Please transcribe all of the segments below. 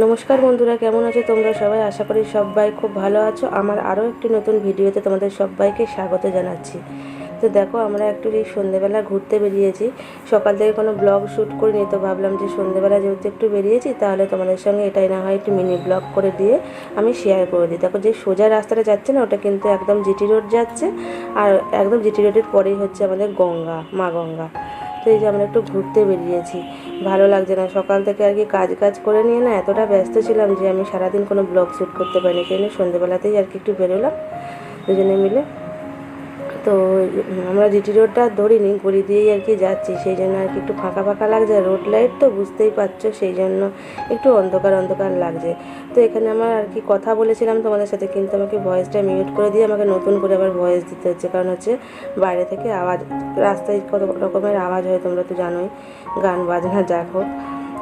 নমস্কার বন্ধুরা, কেমন আছো তোমরা সবাই? আশা করি সবাই খুব ভালো আছো। আমার আরও একটি নতুন ভিডিওতে তোমাদের সবাইকে স্বাগত জানাচ্ছি। তো দেখো, আমরা একটু এই সন্ধেবেলা ঘুরতে বেরিয়েছি। সকাল থেকে কোনো ব্লগ শ্যুট করিনি, তো ভাবলাম যে সন্ধেবেলা যেহেতু একটু বেরিয়েছি, তাহলে তোমাদের সঙ্গে এটাই না হয় একটু মিনি ব্লগ করে দিয়ে আমি শেয়ার করে দিই। দেখো, যে সোজা রাস্তাটা যাচ্ছে না, ওটা কিন্তু একদম জিটি রোড যাচ্ছে, আর একদম জিটি রোডের পরেই হচ্ছে আমাদের গঙ্গা, মা গঙ্গা। তো এই যে আমরা একটু ঘুরতে বেরিয়েছি। ভালো লাগছে না। সকাল থেকে আর কি কাজ কাজ করে নিয়ে না এতটা ব্যস্ত ছিলাম যে আমি সারাদিন কোনো ব্লগ শ্যুট করতে পারিনি। সেই জন্য সন্ধ্যেবেলাতেই আর কি একটু বেরোলাম। দুজনে মিলে তো আমরা জিটি রোডটা ধরিনি গড়ি দিয়েই আর কি যাচ্ছি, সেই জন্য আর কি একটু ফাঁকা ফাঁকা লাগছে। রোড লাইট তো বুঝতেই পারছ, সেই জন্য একটু অন্ধকার অন্ধকার লাগছে। তো এখানে আমার আর কি কথা বলেছিলাম তোমাদের সাথে, কিন্তু আমাকে ভয়েসটা মিউট করে দিয়ে আমাকে নতুন করে আবার ভয়েস দিতে হচ্ছে। কারণ হচ্ছে বাইরে থেকে আওয়াজ, রাস্তায় কত রকমের আওয়াজ হয়, তোমরা তো জানোই, গান বাজনা যাক হোক।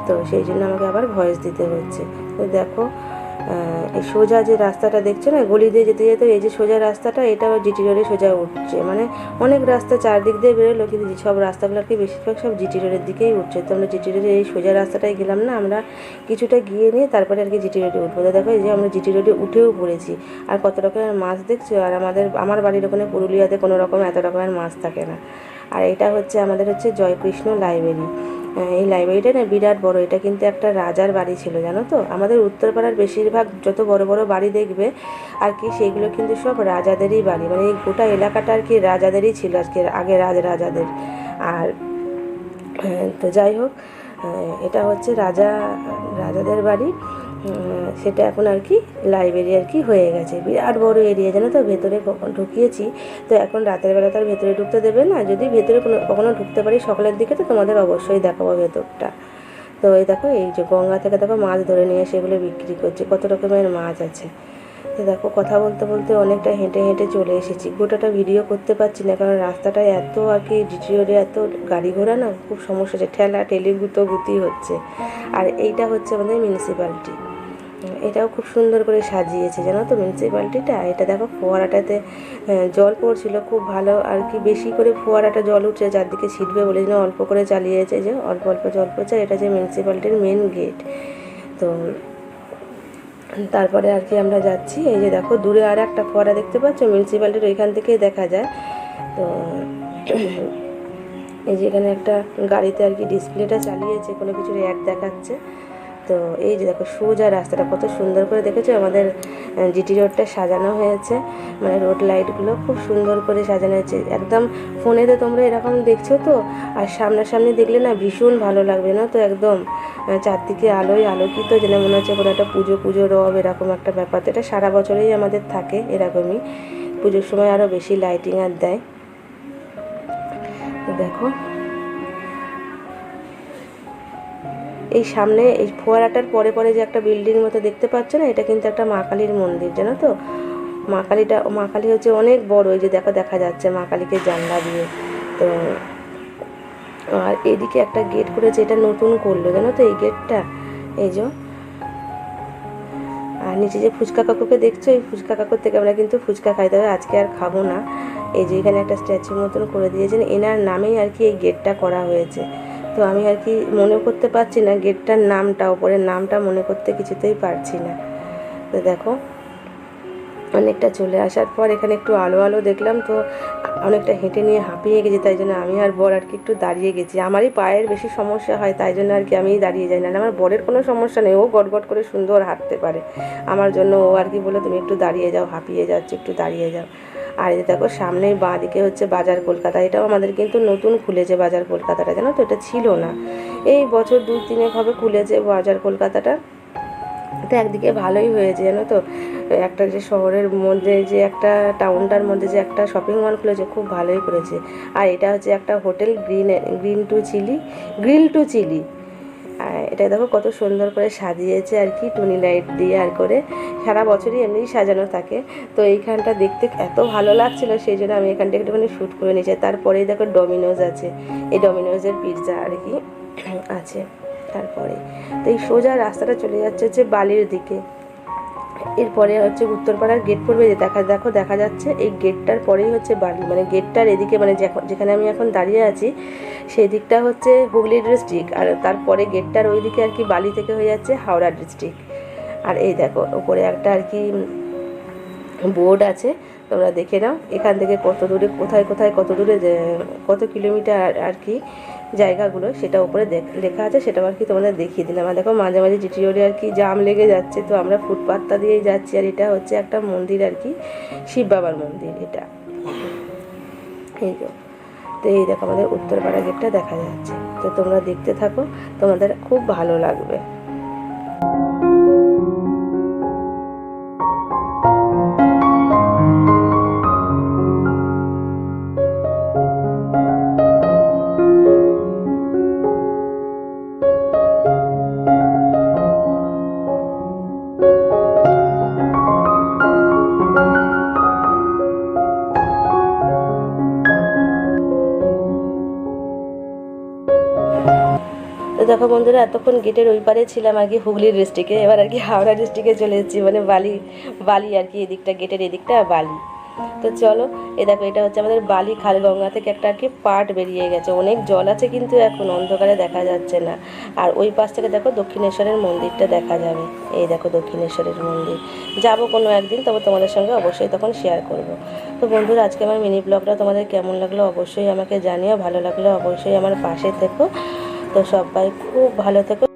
তো সেই জন্য আমাকে আবার ভয়েস দিতে হচ্ছে। তো দেখো এই সোজা যে রাস্তাটা দেখছ না, গলি দিয়ে যেতে যেতে এই যে সোজা রাস্তাটা এটা জিটি রোডে সোজা উঠছে। মানে অনেক রাস্তা চারদিক দিয়ে বেরোলো, কিন্তু সব রাস্তাগুলো আর কি বেশিরভাগ সব জিটি রোডের দিকেই উঠছে। তো আমরা জিটি রোডে এই সোজা রাস্তাটায় গেলাম না, আমরা কিছুটা গিয়ে নিয়ে তারপরে আর কি জিটি রোডে উঠবো। তো দেখো যে আমরা জিটি রোডে উঠেও পড়েছি। আর কত রকমের মাছ দেখছ? আর আমাদের, আমার বাড়ির ওখানে পুরুলিয়াতে কোনো রকম এত রকমের মাছ থাকে না। আর এটা হচ্ছে আমাদের হচ্ছে জয়কৃষ্ণ লাইব্রেরি এই লাইব্রেরিটা না বিরাট বড়। এটা কিন্তু একটা রাজার বাড়ি ছিল, জানো তো? আমাদের উত্তরপাড়ার বেশিরভাগ যত বড় বড় বাড়ি দেখবে, আর কি সেগুলো কিন্তু সব রাজাদেরই বাড়ি। মানে এই গোটা এলাকাটা আর কি রাজাদেরই ছিল আজকে, আগে রাজ, রাজাদের। আর তো যাই হোক এটা হচ্ছে রাজা, রাজাদের বাড়ি। সেটা এখন আর কি লাইব্রেরি আর কি হয়ে গেছে। বিরাট বড় এরিয়া জানো তো ভেতরে কখন ঢুকিয়েছি। তো এখন রাতের বেলা তার ভেতরে ঢুকতে দেবে না। যদি ভেতরে কোনো, কখনো ঢুকতে পারি সকালের দিকে, তো তোমাদের অবশ্যই দেখাবো ভেতরটা। তো এই দেখো, এই যে গঙ্গা থেকে দেখো মাছ ধরে নিয়ে সেগুলো বিক্রি করছে। কত রকমের মাছ আছে। তো দেখো, কথা বলতে বলতে অনেকটা হেঁটে হেঁটে চলে এসেছি। গোটাটা ভিডিও করতে পারছি না, কারণ রাস্তাটা এত আর কি রোডে এত গাড়ি ঘোড়া না, খুব সমস্যা হচ্ছে। ঠেলা, ঠেলি, গুতি হচ্ছে। আর এইটা হচ্ছে আমাদের মিউনিসিপ্যালিটি এটাও খুব সুন্দর করে সাজিয়েছে, জানো তো মিউনিসিপ্যালিটিটা এটা দেখো ফোয়ারাটাতে জল পড়ছিল, খুব ভালো আর কি বেশি করে ফোয়ারাটা জল উঠছে, চারদিকে ছিটবে বলে যেন অল্প করে চালিয়েছে যে, অল্প অল্প জল পড়ছে এটা যে মিউনিসিপ্যালিটির মেন গেট তো তারপরে আর কি আমরা যাচ্ছি, এই যে দেখো দূরে আর একটা ফোয়ারা দেখতে পাচ্ছ মিউনিসিপ্যালিটির ওইখান থেকেই দেখা যায়। তো এই যে এখানে একটা গাড়িতে আর কি ডিসপ্লেটা চালিয়েছে, কোনো কিছুর অ্যাড দেখাচ্ছে। তো এই যে দেখো সোজা রাস্তাটা কত সুন্দর করে দেখেছ? আমাদের জিটি রোডটা সাজানো হয়েছে। মানে রোড লাইটগুলো খুব সুন্দর করে সাজানো হয়েছে। একদম ফোনে তো তোমরা এরকম দেখছ তো? আর সামনাসামনি দেখলে না ভীষণ ভালো লাগবে না তো? একদম চারদিকে আলোয় আলোকিত, যেন মনে হচ্ছে কোনো একটা পুজো পুজো রব এরকম একটা ব্যাপার। এটা সারা বছরেই আমাদের থাকে এরকমই। পুজোর সময় আরও বেশি লাইটিং আর দেয়। দেখো এই সামনে এই ফোয়ারাটার পরে পরে যে একটা বিল্ডিং মতো দেখতে পাচ্ছ না, এটা কিন্তু একটা মা কালীর মন্দির, জানো তো? মা কালীটা মা কালী হচ্ছে অনেক বড়, এই যে দেখো, দেখা যাচ্ছে মা কালীকে জানলা দিয়ে। তো, আর এদিকে একটা গেট করেছে এটা নতুন করল, জানো তো, এই গেটটা? এই যে। আর নিচে যে ফুচকা কাকুকে দেখছ, এই ফুচকা কাকুর থেকে আমরা কিন্তু ফুচকা খাইতে হবে আজকে আর খাব না। এই যে এখানে একটা স্ট্যাচু মতন করে দিয়েছেন, এনার নামেই আর কি এই গেটটা করা হয়েছে। তো আমি আর কি মনে করতে পারছি না, গেটটার নামটা, ওপরের নামটা মনে করতে কিছুতেই পারছি না। তো দেখো, অনেকটা চলে আসার পর এখানে একটু আলো আলো দেখলাম তো, অনেকটা হেঁটে নিয়ে হাঁপিয়ে গেছি, তাই জন্য আমি আর বর আর কি একটু দাঁড়িয়ে গেছি। আমারই পায়ের বেশি সমস্যা হয়, তাই জন্য আর কি আমিই দাঁড়িয়ে যাই না। আমার বরের কোনো সমস্যা নেই, ও গট করে সুন্দর হাঁটতে পারে। আমার জন্য ও আর কি বলে তুমি একটু দাঁড়িয়ে যাও, হাঁপিয়ে যাচ্ছ, একটু দাঁড়িয়ে যাও। আর এই দেখো, সামনেই বাঁ দিকে হচ্ছে বাজার কলকাতা। এটাও আমাদের কিন্তু নতুন খুলেছে বাজার কলকাতাটা, জানো তো? এটা ছিল না। এই বছর দু তিনেক হবে খুলেছে বাজার কলকাতাটা। তো একদিকে ভালোই হয়েছে, জানো তো? একটা যে শহরের মধ্যে যে একটা টাউনটার মধ্যে যে একটা শপিং মল খুলেছে, খুব ভালোই করেছে। আর এটা হচ্ছে একটা hotel green green two chilli grill two chilli আর এটা দেখো কত সুন্দর করে সাজিয়েছে আর কি, টুনি লাইট দিয়ে আর করে। সারা বছরই এমনিই সাজানো থাকে। তো এইখানটা দেখতে এত ভালো লাগছিল, সেই জন্য আমি এখানটা একটুখানি শ্যুট করে নিয়েছি। তারপরেই দেখো ডমিনোজ আছে। এই ডমিনোজের পিৎজা আর কি আছে। তারপরে তো এই সোজা রাস্তাটা চলে যাচ্ছে যে বালির দিকে। এরপরে হচ্ছে উত্তরপাড়ার গেট পড়বে যে দেখা দেখো, দেখা যাচ্ছে এই গেটটার পরেই হচ্ছে বালি মানে গেটটার এদিকে মানে যেখানে আমি এখন দাঁড়িয়ে আছি সেই দিকটা হচ্ছে হুগলি ডিস্ট্রিক্ট আর তারপরে গেটটার ওই দিকে আর কি বালি থেকে হয়ে যাচ্ছে হাওড়া ডিস্ট্রিক্ট আর এই দেখো, ওপরে একটা আর কি বোর্ড আছে, তোমরা দেখে নাও। এখান থেকে কত দূরে, কোথায় কোথায়, কত দূরে কত কিলোমিটার আর- কি জায়গাগুলো, সেটা উপরে লেখা আছে সেটাও আর কি তোমাদের দেখিয়ে দিলাম। আর দেখো মাঝে মাঝে জিটি রোডে আর কি জাম লেগে যাচ্ছে, তো আমরা ফুটপাথটা দিয়েই যাচ্ছি, আর এটা হচ্ছে একটা মন্দির আর কি, শিব বাবার মন্দির এটা। এই তো এই দেখো আমাদের উত্তরপাড়া গেটটা দেখা যাচ্ছে। তো তোমরা দেখতে থাকো, তোমাদের খুব ভালো লাগবে। দেখো বন্ধুরা, এতক্ষণ গেটের ওই পারে ছিলাম আর কি হুগলি ডিস্ট্রিক্টে এবার আর কি হাওড়া ডিস্ট্রিক্টে চলে এসেছি মানে বালি বালি আর কি এদিকটা, গেটের এদিকটা বালি। তো চলো, এ দেখো, এটা হচ্ছে আমাদের বালি খালগঙ্গা থেকে একটা আর কি পাট বেরিয়ে গেছে। অনেক জল আছে কিন্তু এখন, অন্ধকারে দেখা যাচ্ছে না। আর ওই পাশ থেকে দেখো দক্ষিণেশ্বরের মন্দিরটা দেখা যাবে। এই দেখো দক্ষিণেশ্বরের মন্দির। যাব কোনো একদিন, তবে তোমাদের সঙ্গে অবশ্যই তখন শেয়ার করব। তো বন্ধুরা, আজকে আমার মিনি ব্লগটা তোমাদের কেমন লাগল অবশ্যই আমাকে জানিও, ভালো লাগল অবশ্যই আমার পাশে থেকো। তো সবাই খুব ভালো থেকো